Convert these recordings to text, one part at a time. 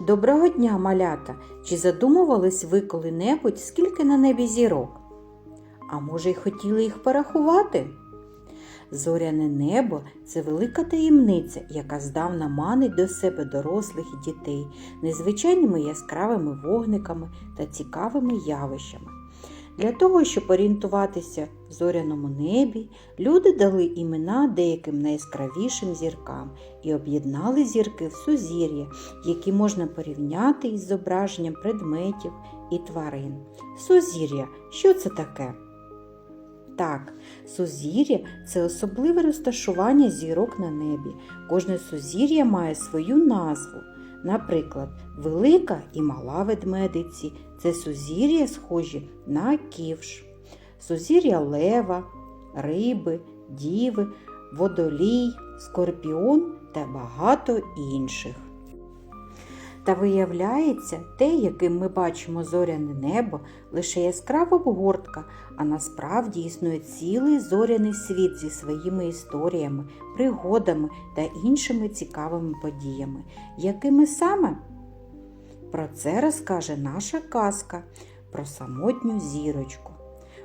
Доброго дня, малята! Чи задумувались ви коли-небудь, скільки на небі зірок? А може, й хотіли їх порахувати? Зоряне небо це велика таємниця, яка здавна манить до себе дорослих і дітей незвичайними яскравими вогниками та цікавими явищами. Для того, щоб орієнтуватися в зоряному небі, люди дали імена деяким найяскравішим зіркам і об'єднали зірки в сузір'я, які можна порівняти із зображенням предметів і тварин. Сузір'я що це таке? Так, сузір'я це особливе розташування зірок на небі. Кожне сузір'я має свою назву. Наприклад, велика і мала ведмедиці це сузір'я схожі на ківш, сузір'я лева, риби, діви, водолій, скорпіон та багато інших. Та виявляється, те, яким ми бачимо зоряне небо, лише яскрава обгортка, а насправді існує цілий зоряний світ зі своїми історіями, пригодами та іншими цікавими подіями. Якими саме? Про це розкаже наша казка про самотню зірочку.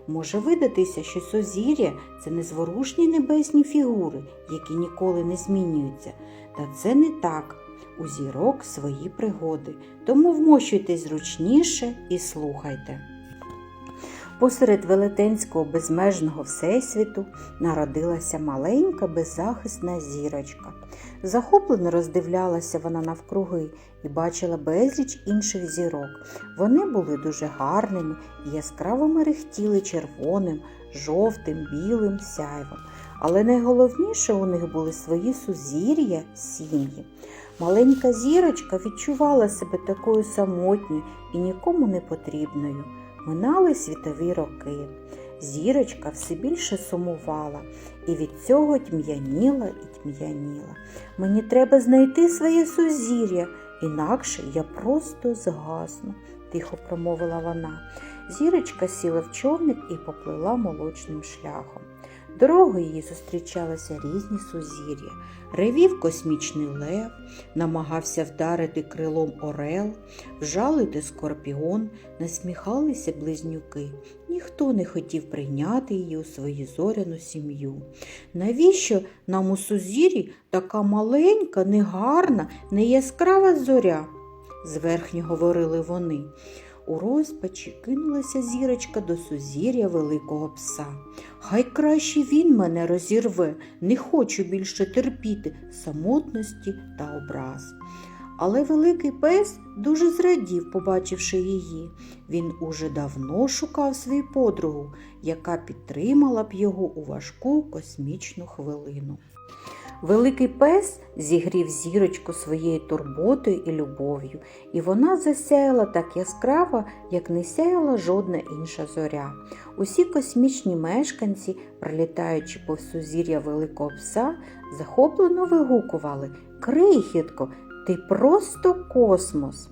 Може видатися, що сузір'я це незворушні небесні фігури, які ніколи не змінюються. Та це не так. У зірок свої пригоди, тому вмощуйтесь зручніше і слухайте. Посеред велетенського безмежного всесвіту народилася маленька беззахисна зірочка. Захоплено роздивлялася вона навкруги і бачила безліч інших зірок. Вони були дуже гарними і яскраво мерехтіли червоним, жовтим, білим сяйвом. Але найголовніше у них були свої сузір'я сім'ї. Маленька зірочка відчувала себе такою самотньою і нікому не потрібною. Минали світові роки. Зірочка все більше сумувала і від цього тьмяніла і тьмяніла. Мені треба знайти своє сузір'я, інакше я просто згасну, тихо промовила вона. Зірочка сіла в човник і поплила молочним шляхом. Дорогою їй зустрічалися різні сузір'я. Ревів космічний лев, намагався вдарити крилом орел, вжалити скорпіон, насміхалися близнюки. Ніхто не хотів прийняти її у свою зоряну сім'ю. Навіщо нам у сузір'ї така маленька, негарна, неяскрава зоря? зверхньо говорили вони. У розпачі кинулася зірочка до сузір'я великого пса. Хай краще він мене розірве, не хочу більше терпіти самотності та образ. Але великий пес дуже зрадів, побачивши її. Він уже давно шукав свою подругу, яка підтримала б його у важку космічну хвилину. Великий пес зігрів зірочку своєю турботою і любов'ю, і вона засяяла так яскраво, як не сяяла жодна інша зоря. Усі космічні мешканці, пролітаючи повз сузір'я великого пса, захоплено вигукували Крихітко, ти просто космос!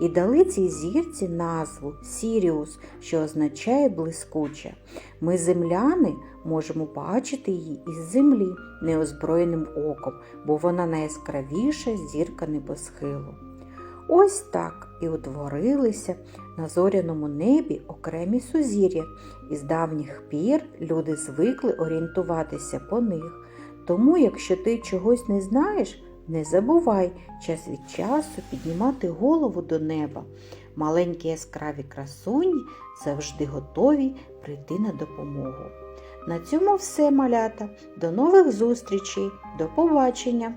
І дали цій зірці назву Сіріус, що означає блискуче. Ми, земляни, можемо бачити її із землі неозброєним оком, бо вона найяскравіша зірка небосхилу. Ось так і утворилися на зоряному небі окремі сузір'я, і з давніх пір люди звикли орієнтуватися по них. Тому, якщо ти чогось не знаєш, не забувай час від часу піднімати голову до неба. Маленькі яскраві красуні завжди готові прийти на допомогу. На цьому все, малята. До нових зустрічей, до побачення!